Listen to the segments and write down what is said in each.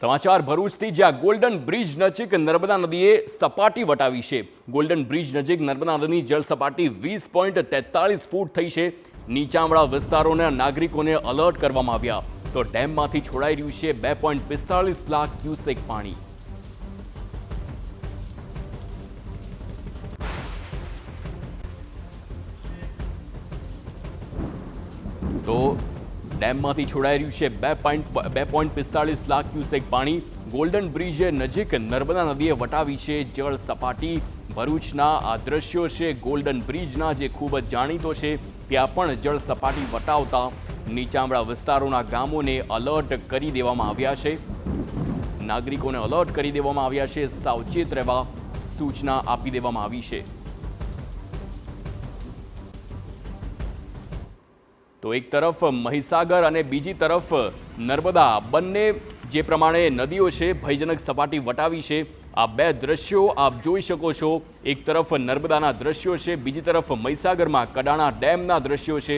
સમાચાર ભરૂચથી જ્યાં golden bridge નજીક નર્મદા નદીએ સપાટી વટાવી છે. ગોલ્ડન બ્રિજ નજીક નર્મદા નદીની જળ સપાટી વીસ પોઈન્ટ તેતાળીસ ફૂટ થઈ છે. નીચાણવાળા વિસ્તારોના નાગરિકોને અલર્ટ કરવામાં આવ્યા. તો ડેમમાંથી છોડાઈ રહ્યું છે બે પોઈન્ટ પિસ્તાળીસ લાખ ક્યુસેક પાણી. તો ડેમમાંથી છોડાઈ રહ્યું છે. બે પોઈન્ટ બે પોઈન્ટ પિસ્તાળીસ લાખ ક્યુસેક પાણી ગોલ્ડન બ્રિજ નજીક નર્મદા નદીએ વટાવી છે. જળ સપાટી ભરૂચના આ દ્રશ્યો છે. ગોલ્ડન બ્રિજના જે ખૂબ જ જાણીતો છે, ત્યાં પણ જળ સપાટી વટાવતા નીચામડા વિસ્તારોના ગામોને અલર્ટ કરી દેવામાં આવ્યા છે. નાગરિકોને અલર્ટ કરી દેવામાં આવ્યા છે. સાવચેત રહેવા સૂચના આપી દેવામાં આવી છે. તો એક તરફ મહીસાગર અને બીજી તરફ નર્મદા. બંને જે પ્રમાણે નદીઓ છે, ભયજનક સપાટી વટાવી છે. આ બે દ્રશ્યો આપ જોઈ શકો છો. એક તરફ નર્મદાના દ્રશ્યો છે, બીજી તરફ મહીસાગરમાં કડાણા ડેમના દ્રશ્યો છે.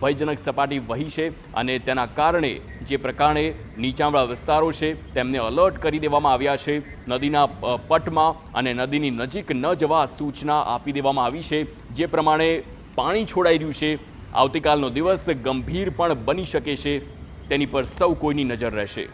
ભયજનક સપાટી વહી છે અને તેના કારણે જે પ્રકારે નીચાણવાળા વિસ્તારો છે, તેમને અલર્ટ કરી દેવામાં આવ્યા છે. નદીના પટમાં અને નદીની નજીક ન જવા સૂચના આપી દેવામાં આવી છે. જે પ્રમાણે પાણી છોડાઈ રહ્યું છે આવતીકાલનો દિવસ ગંભીર પણ બની શકે છે, તેની પર સૌ કોઈની નજર રહેશે.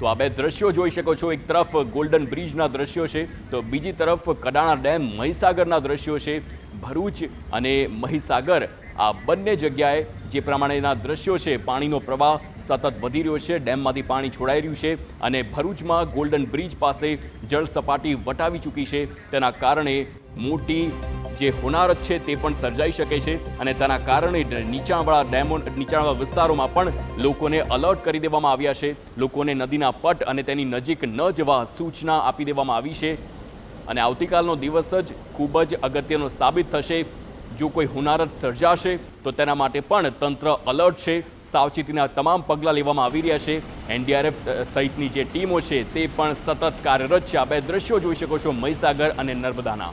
તો આ બે દ્રશ્યો જોઈ શકો છો. એક તરફ ગોલ્ડન બ્રિજના દ્રશ્યો છે, તો બીજી તરફ કડાણા ડેમ મહીસાગરના દ્રશ્યો છે, ભરૂચ અને મહીસાગર. આ બંને જગ્યાએ જે પ્રમાણેના દ્રશ્યો છે, પાણીનો પ્રવાહ સતત વધી રહ્યો છે, ડેમમાંથી પાણી છોડાઈ રહ્યું છે અને ભરૂચમાં ગોલ્ડન બ્રિજ પાસે જળ સપાટી વટાવી ચૂકી છે. તેના કારણે મોટી જે હોનારત છે તે પણ સર્જાઈ શકે છે અને તેના કારણે નીચાણવાળા ડેમો નીચાણવાળા વિસ્તારોમાં પણ લોકોને અલર્ટ કરી દેવામાં આવ્યા છે. લોકોને નદીના પટ અને તેની નજીક ન જવા સૂચના આપી દેવામાં આવી છે. અને આવતીકાલનો દિવસ જ ખૂબ જ અગત્યનો સાબિત થશે. જો કોઈ હુનારત સર્જાશે, તો તેના માટે પણ તંત્ર અલર્ટ છે. સાવચેતીના તમામ પગલાં લેવામાં આવી રહ્યા છે. એનડીઆરએફ સહિતની જે ટીમો છે તે પણ સતત કાર્યરત છે. આ બે દ્રશ્યો જોઈ શકો છો મહીસાગર અને નર્મદાના.